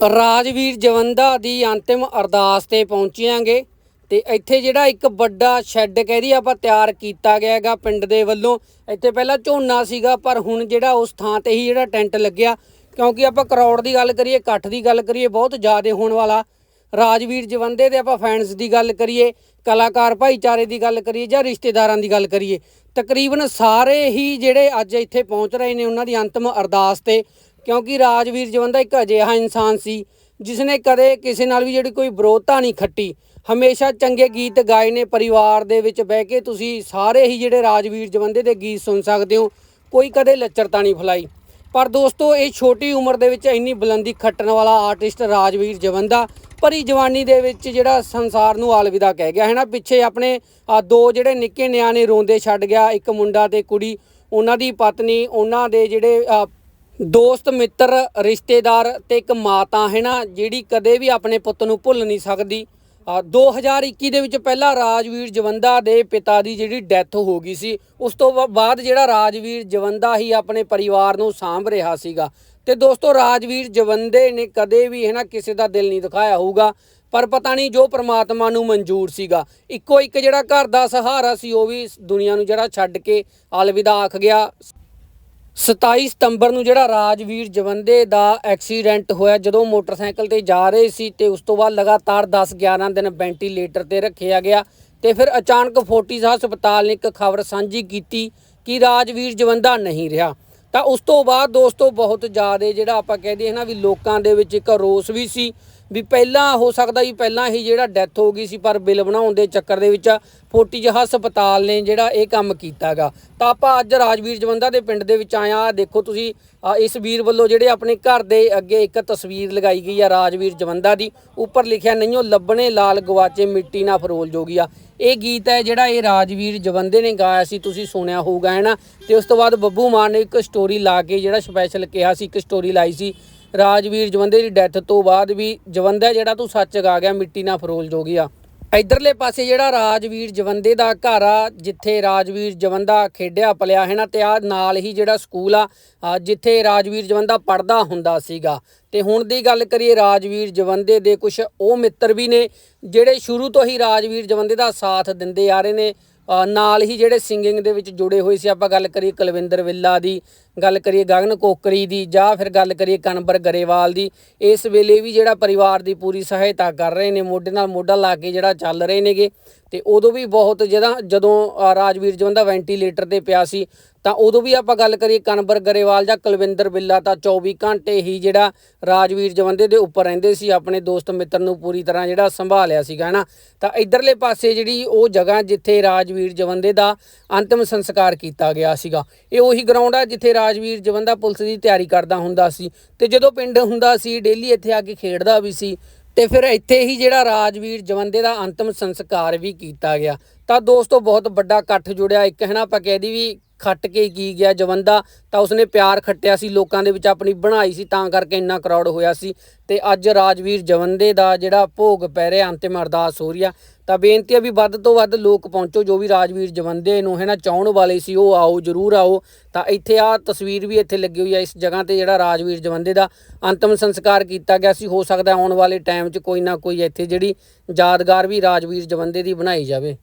ਰਾਜਵੀਰ ਜਵੰਦਾ ਦੀ ਅੰਤਿਮ ਅਰਦਾਸ ਤੇ ਪਹੁੰਚਿਆਂਗੇ ਤੇ ਇੱਥੇ ਜਿਹੜਾ ਇੱਕ ਵੱਡਾ ਸ਼ੈੱਡ ਕਹਿ ਆਪਾਂ ਤਿਆਰ ਕੀਤਾ ਗਿਆ ਹੈਗਾ ਪਿੰਡ ਦੇ ਵੱਲੋਂ। ਇੱਥੇ ਪਹਿਲਾਂ ਝੋਨਾ ਸੀਗਾ, ਪਰ ਹੁਣ ਜਿਹੜਾ ਉਸ ਥਾਂ ਤੇ ਹੀ ਜਿਹੜਾ ਟੈਂਟ ਲੱਗਿਆ, ਕਿਉਂਕਿ ਆਪਾਂ ਕਰੌੜ ਦੀ ਗੱਲ ਕਰੀਏ, ਇਕੱਠ ਦੀ ਗੱਲ ਕਰੀਏ, ਬਹੁਤ ਜ਼ਿਆਦਾ ਹੋਣ ਵਾਲਾ। ਰਾਜਵੀਰ ਜਵੰਦੇ ਦੇ ਆਪਾਂ ਫੈਨਸ ਦੀ ਗੱਲ ਕਰੀਏ, ਕਲਾਕਾਰ ਭਾਈਚਾਰੇ ਦੀ ਗੱਲ ਕਰੀਏ ਜਾਂ ਰਿਸ਼ਤੇਦਾਰਾਂ ਦੀ ਗੱਲ ਕਰੀਏ, ਤਕਰੀਬਨ ਸਾਰੇ ਹੀ ਜਿਹੜੇ ਅੱਜ ਇੱਥੇ ਪਹੁੰਚ ਰਹੇ ਨੇ, ਉਹਨਾਂ ਦੀ ਅੰਤਮ ਅਰਦਾਸ ਤੇ ਕਿਉਂਕਿ ਰਾਜਵੀਰ ਜਵੰਦਾ ਇੱਕ ਅਜਿਹਾ ਇਨਸਾਨ ਸੀ ਜਿਸ ਨੇ ਕਦੇ ਕਿਸੇ ਨਾਲ ਵੀ ਜਿਹੜੀ ਕੋਈ ਵਿਰੋਧਤਾ ਨਹੀਂ ਖੱਟੀ। ਹਮੇਸ਼ਾ ਚੰਗੇ ਗੀਤ ਗਾਏ ਨੇ ਪਰਿਵਾਰ ਦੇ ਵਿੱਚ ਬਹਿ ਕੇ, ਤੁਸੀਂ ਸਾਰੇ ਹੀ ਜਿਹੜੇ ਰਾਜਵੀਰ ਜਵੰਦੇ ਦੇ ਗੀਤ ਸੁਣ ਸਕਦੇ ਹੋ, ਕੋਈ ਕਦੇ ਲੱਚਰਤਾ ਨਹੀਂ ਫਲਾਈ। ਪਰ ਦੋਸਤੋ, ਇਹ ਛੋਟੀ ਉਮਰ ਦੇ ਵਿੱਚ ਇੰਨੀ ਬੁਲੰਦੀ ਖੱਟਣ ਵਾਲਾ ਆਰਟਿਸਟ ਰਾਜਵੀਰ ਜਵੰਦਾ ਭਰੀ ਜਵਾਨੀ ਦੇ ਵਿੱਚ ਜਿਹੜਾ ਸੰਸਾਰ ਨੂੰ ਅਲਵਿਦਾ ਕਹਿ ਗਿਆ ਹੈ ਨਾ ਪਿੱਛੇ ਆਪਣੇ ਦੋ ਜਿਹੜੇ ਨਿੱਕੇ ਨਿਆਣੇ ਰੋਂਦੇ ਛੱਡ ਗਿਆ, ਇੱਕ ਮੁੰਡਾ ਤੇ ਕੁੜੀ, ਉਹਨਾਂ ਦੀ ਪਤਨੀ, ਉਹਨਾਂ ਦੇ ਜਿਹੜੇ ਦੋਸਤ ਮਿੱਤਰ ਰਿਸ਼ਤੇਦਾਰ ਤੇ ਇੱਕ ਮਾਤਾ ਹੈ ਨਾ ਜਿਹੜੀ ਕਦੇ ਵੀ ਆਪਣੇ ਪੁੱਤ ਨੂੰ ਭੁੱਲ ਨਹੀਂ ਸਕਦੀ। ਅ, 2021 ਦੇ ਵਿੱਚ ਪਹਿਲਾਂ ਰਾਜਵੀਰ ਜਵੰਦਾ ਦੇ ਪਿਤਾ ਦੀ ਜਿਹੜੀ ਡੈਥ ਹੋ ਗਈ ਸੀ ਉਸ ਤੋਂ ਬਾਅਦ ਜਿਹੜਾ ਰਾਜਵੀਰ ਜਵੰਦਾ ਹੀ ਆਪਣੇ ਪਰਿਵਾਰ ਨੂੰ ਸਾਂਭ ਰਿਹਾ ਸੀਗਾ। ਤੇ ਦੋਸਤੋ ਰਾਜਵੀਰ ਜਵੰਦੇ ਨੇ ਕਦੇ ਵੀ ਹੈ ਨਾ ਕਿਸੇ ਦਾ ਦਿਲ ਨਹੀਂ ਦਿਖਾਇਆ ਹੋਊਗਾ ਪਰ ਪਤਾ ਨਹੀਂ ਜੋ ਪ੍ਰਮਾਤਮਾ ਨੂੰ ਮਨਜ਼ੂਰ ਸੀਗਾ। ਇੱਕੋ ਇੱਕ ਜਿਹੜਾ ਘਰ ਦਾ ਸਹਾਰਾ ਸੀ ਉਹ ਵੀ ਦੁਨੀਆ ਨੂੰ ਜਿਹੜਾ ਛੱਡ ਕੇ ਅਲਵਿਦਾ ਆਖ ਗਿਆ। 27 ਸਤੰਬਰ ਨੂੰ ਜਿਹੜਾ ਰਾਜਵੀਰ ਜਵੰਦੇ ਦਾ ਐਕਸੀਡੈਂਟ ਹੋਇਆ, ਜਦੋਂ ਮੋਟਰਸਾਈਕਲ ਤੇ ਜਾ ਰਹੇ ਸੀ ਤੇ ਉਸ ਤੋਂ ਬਾਅਦ ਲਗਾਤਾਰ 10-11 ਦਿਨ ਵੈਂਟੀਲੇਟਰ ਤੇ ਰੱਖਿਆ ਗਿਆ ਤੇ ਫਿਰ ਅਚਾਨਕ ਫੋਰਟਿਸ ਹਸਪਤਾਲ ਨੇ ਇੱਕ ਖਬਰ ਸਾਂਝੀ ਕੀਤੀ ਕਿ ਰਾਜਵੀਰ ਜਵੰਦਾ ਨਹੀਂ ਰਿਹਾ। ਤਾਂ ਉਸ ਤੋਂ ਬਾਅਦ ਦੋਸਤੋ, ਬਹੁਤ ਜ਼ਿਆਦਾ ਜਿਹੜਾ ਆਪਾਂ ਕਹਦੇ ਹਾਂ ਨਾ ਵੀ ਲੋਕਾਂ ਦੇ ਵਿੱਚ ਇੱਕ ਰੋਸ ਵੀ ਸੀ ਵੀ ਪਹਿਲਾਂ ਹੋ ਸਕਦਾ ਜੀ ਪਹਿਲਾਂ ਹੀ ਜਿਹੜਾ ਡੈਥ ਹੋ ਗਈ ਸੀ, ਪਰ ਬਿੱਲ ਬਣਾਉਣ ਦੇ ਚੱਕਰ ਦੇ ਵਿੱਚ ਫੋਰਟਿਜ ਹਸਪਤਾਲ ਨੇ ਜਿਹੜਾ ਇਹ ਕੰਮ ਕੀਤਾਗਾ। ਤਾਂ ਆਪਾਂ ਅੱਜ ਰਾਜਵੀਰ ਜਵੰਦਾ ਦੇ ਪਿੰਡ ਦੇ ਵਿੱਚ ਆਇਆ ਦੇਖੋ ਤੁਸੀਂ ਇਸ ਵੀਰ ਵੱਲੋਂ ਜਿਹੜੇ ਆਪਣੇ ਘਰ ਦੇ ਅੱਗੇ ਇੱਕ ਤਸਵੀਰ ਲਗਾਈ ਗਈ ਆ ਰਾਜਵੀਰ ਜਵੰਦਾ ਦੀ। ਉੱਪਰ ਲਿਖਿਆ ਨਹੀਂਓ ਲੱਭਣੇ ਲਾਲ ਗਵਾਚੇ ਮਿੱਟੀ ਨਾ ਫਰੋਲ ਜੋਗੀ ਆ। ਇਹ ਗੀਤ ਹੈ ਜਿਹੜਾ ਇਹ ਰਾਜਵੀਰ ਜਵੰਦੇ ਨੇ ਗਾਇਆ ਸੀ, ਤੁਸੀਂ ਸੁਣਿਆ ਹੋਊਗਾ, ਹੈ ਨਾ? ਤੇ ਉਸ ਤੋਂ ਬਾਅਦ ਬੱਬੂ ਮਾਨ ਨੇ ਇੱਕ ਸਟੋਰੀ ਲਾ ਕੇ ਜਿਹੜਾ ਸਪੈਸ਼ਲ ਕਿਹਾ ਸੀ, ਇੱਕ ਸਟੋਰੀ ਲਾਈ ਸੀ। ਰਾਜਵੀਰ ਜਵੰਦੇ ਦੀ ਡੈਥ ਤੋਂ ਬਾਅਦ ਵੀ ਜਵੰਦਾ ਜਿਹੜਾ ਤੂੰ ਸੱਚ ਗਾ ਗਿਆ, ਮਿੱਟੀ ਨਾਲ ਫਰੋਲ ਜੋਗੀ ਆ। ਇਧਰਲੇ ਪਾਸੇ ਜਿਹੜਾ ਰਾਜਵੀਰ ਜਵੰਦੇ ਦਾ ਘਰ ਆ, ਜਿੱਥੇ ਰਾਜਵੀਰ ਜਵੰਦਾ ਖੇਡਿਆ, ਪਲਿਆ ਹੈ ਨਾ, ਤੇ ਆ ਨਾਲ ਹੀ ਜਿਹੜਾ ਸਕੂਲ ਆ ਜਿੱਥੇ ਰਾਜਵੀਰ ਜਵੰਦਾ ਪੜਦਾ ਹੁੰਦਾ ਸੀਗਾ। ਤੇ ਹੁਣ ਦੀ ਗੱਲ ਕਰੀਏ, ਰਾਜਵੀਰ ਜਵੰਦੇ ਦੇ ਕੁਝ ਉਹ ਮਿੱਤਰ ਵੀ ਨੇ, ਜਿਹੜੇ ਸ਼ੁਰੂ ਤੋਂ ਹੀ ਰਾਜਵੀਰ ਜਵੰਦੇ ਦਾ ਸਾਥ ਦਿੰਦੇ ਆ ਰਹੇ ਨੇ। ਨਾਲ ਹੀ ਜਿਹੜੇ ਸਿੰਗਿੰਗ ਦੇ ਵਿੱਚ ਜੁੜੇ ਹੋਏ ਸੀ ਆਪਾਂ ਗੱਲ ਕਰੀਏ ਕੁਲਵਿੰਦਰ ਵਿੱਲਾ ਦੀ ਗੱਲ ਕਰੀਏ ਗਗਨ ਕੋਕਰੀ ਦੀ ਜਾਂ ਫਿਰ ਗੱਲ ਕਰੀਏ ਕਨਵਰ ਗਰੇਵਾਲ ਦੀ ਇਸ ਵੇਲੇ ਵੀ ਜਿਹੜਾ ਪਰਿਵਾਰ ਦੀ ਪੂਰੀ ਸਹਾਇਤਾ ਕਰ ਰਹੇ ਨੇ ਮੋਢੇ ਨਾਲ ਮੋਢਾ ਲਾ ਕੇ ਜਿਹੜਾ ਚੱਲ ਰਹੇ ਨੇਗੇ ਤੇ ਉਦੋਂ ਵੀ ਬਹੁਤ ਜਿਹੜਾ ਜਦੋਂ ਅ, ਰਾਜਵੀਰ ਜਵੰਦਾ ਵੈਂਟੀਲੇਟਰ ਤੇ ਪਿਆ ਸੀ ਤਾਂ ਉਦੋਂ ਵੀ ਆਪਾਂ ਗੱਲ ਕਰੀਏ ਕਨਵਰ ਗਰੇਵਾਲ ਜਾਂ ਕੁਲਵਿੰਦਰ ਬਿੱਲਾ ਤਾਂ 24 ਘੰਟੇ ਹੀ ਜਿਹੜਾ ਰਾਜਵੀਰ ਜਵੰਦੇ ਦੇ ਉੱਪਰ ਰਹਿੰਦੇ ਸੀ, ਆਪਣੇ ਦੋਸਤ ਮਿੱਤਰ ਨੂੰ ਪੂਰੀ ਤਰ੍ਹਾਂ ਜਿਹੜਾ ਸੰਭਾਲਿਆ ਸੀਗਾ ਨਾ? ਤਾਂ ਇਧਰਲੇ ਪਾਸੇ ਜਿਹੜੀ ਉਹ ਜਗ੍ਹਾ ਜਿੱਥੇ ਰਾਜਵੀਰ ਜਵੰਦੇ ਦਾ ਅੰਤਿਮ ਸੰਸਕਾਰ ਕੀਤਾ ਗਿਆ ਸੀਗਾ, ਇਹ ਉਹੀ ਗਰਾਊਂਡ ਆ ਜਿੱਥੇ ਰਾਜਵੀਰ ਜਵੰਦਾ ਪੁਲਿਸ ਦੀ ਤਿਆਰੀ ਕਰਦਾ ਹੁੰਦਾ ਸੀ ਤੇ ਜਦੋਂ ਪਿੰਡ ਹੁੰਦਾ ਸੀ, ਡੇਲੀ ਇੱਥੇ ਆ ਕੇ ਖੇਡਦਾ ਵੀ ਸੀ ਤੇ ਫਿਰ ਇੱਥੇ ਹੀ ਜਿਹੜਾ ਰਾਜਵੀਰ ਜਵੰਦੇ ਦਾ ਅੰਤਮ ਸੰਸਕਾਰ ਵੀ ਕੀਤਾ ਗਿਆ। ਤਾਂ ਦੋਸਤੋ, ਬਹੁਤ ਵੱਡਾ ਇਕੱਠ ਜੁੜਿਆ, ਇੱਕ, ਹੈ ਨਾ, ਆਪਾਂ ਕਹਿ ਵੀ ਖੱਟ ਕੇ ਕੀ ਗਿਆ ਜਵੰਦਾ, ਤਾਂ ਉਸਨੇ ਪਿਆਰ ਖੱਟਿਆ ਸੀ, ਲੋਕਾਂ ਦੇ ਵਿੱਚ ਆਪਣੀ ਬਣਾਈ ਸੀ, ਤਾਂ ਕਰਕੇ ਇੰਨਾ ਕਰਾਊਡ ਹੋਇਆ ਸੀ। ਤੇ ਅੱਜ ਰਾਜਵੀਰ ਜਵੰਦੇ ਦਾ ਜਿਹੜਾ ਭੋਗ ਪੈ ਰਿਹਾ, ਅੰਤਿਮ ਅਰਦਾਸ ਹੋ ਰਹੀ ਆ, ਤਾਂ ਬੇਨਤੀ ਆ ਵੀ ਵੱਧ ਤੋਂ ਵੱਧ ਲੋਕ ਪਹੁੰਚੋ, ਜੋ ਵੀ ਰਾਜਵੀਰ ਜਵੰਦੇ ਨੂੰ ਹੈ ਨਾ, ਚਾਹਣ ਵਾਲੇ ਸੀ, ਉਹ ਆਓ, ਜਰੂਰ ਆਓ। ਤਾਂ ਇੱਥੇ ਆ ਤਸਵੀਰ ਵੀ ਇੱਥੇ ਲੱਗੀ ਹੋਈ ਆ, ਇਸ ਜਗ੍ਹਾ ਤੇ ਜਿਹੜਾ ਰਾਜਵੀਰ ਜਵੰਦੇ ਦਾ ਅੰਤਮ ਸੰਸਕਾਰ ਕੀਤਾ ਗਿਆ ਸੀ। ਹੋ ਸਕਦਾ ਆਉਣ ਵਾਲੇ ਟਾਈਮ 'ਚ ਕੋਈ ਨਾ ਕੋਈ ਇੱਥੇ ਜਿਹੜੀ ਯਾਦਗਾਰ ਵੀ ਰਾਜਵੀਰ ਜਵੰਦੇ ਦੀ ਬਣਾਈ ਜਾਵੇ।